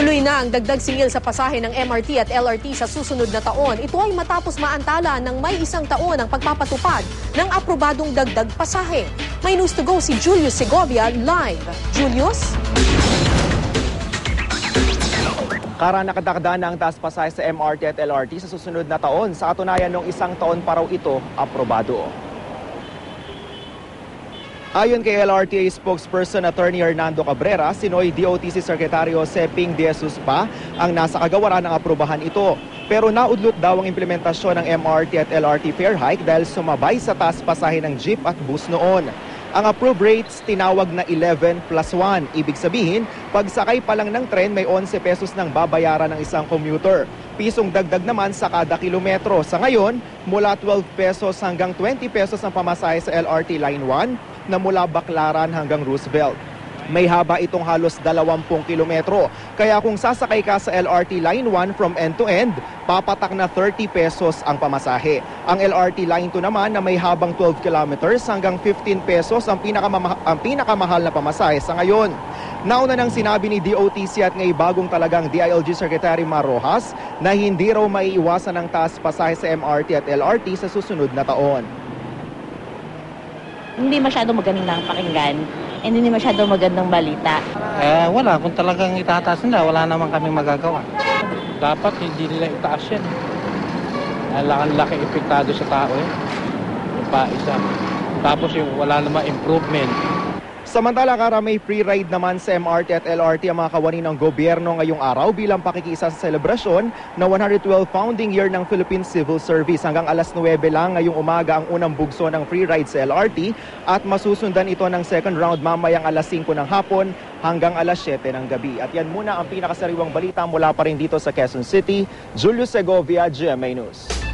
Tuloy na ang dagdag singil sa pasahe ng MRT at LRT sa susunod na taon. Ito ay matapos maantala ng may isang taon ang pagpapatupad ng aprobadong dagdag pasahe. May news to go si Julius Segovia live. Julius? Kara nakadakda na ang taas pasahe sa MRT at LRT sa susunod na taon. Sa katunayan ng isang taon pa raw ito aprobado. Ayon kay LRTA spokesperson Attorney Hernando Cabrera, sinoy DOTC Secretary Seping De Jesus pa ang nasa kagawaran ng aprobahan ito. Pero naudlot daw ang implementasyon ng MRT at LRT fare hike dahil sumabay sa taas pasahe ng jeep at bus noon. Ang approved rates tinawag na 11 plus 1. Ibig sabihin, pagsakay pa lang ng tren may 11 pesos nang babayaran ng isang commuter. Pisong dagdag naman sa kada kilometro. Sa ngayon, mula 12 pesos hanggang 20 pesos ang pamasahe sa LRT Line 1 na mula Baclaran hanggang Roosevelt. May haba itong halos 20 kilometro. Kaya kung sasakay ka sa LRT Line 1 from end to end, papatak na 30 pesos ang pamasahe. Ang LRT Line 2 naman na may habang 12 kilometers hanggang 15 pesos ang, pinakamama- ang pinakamahal na pamasahe sa ngayon. Nauna nang sinabi ni DOTC at ngay bagong talagang DILG Secretary Mar Rojas na hindi raw maiiwasan ang taas pasahe sa MRT at LRT sa susunod na taon. Hindi masyado magandang pakinggan and hindi masyado magandang balita. Eh, wala. Kung talagang itataas nila, wala naman kaming magagawa. Dapat hindi nila itaas yan. Ang laki epektado sa tao eh. Yung pa isa. Tapos yung wala naman improvement. Samantala, Kara, may free ride naman sa MRT at LRT ang mga kawani ng gobyerno ngayong araw bilang pakikisa sa selebrasyon na 112 founding year ng Philippine Civil Service. Hanggang alas 9 lang ngayong umaga ang unang bugso ng free ride sa LRT at masusundan ito ng second round mamayang alas 5 ng hapon hanggang alas 7 ng gabi. At yan muna ang pinakasariwang balita mula pa rin dito sa Quezon City. Julius Segovia, GMA News.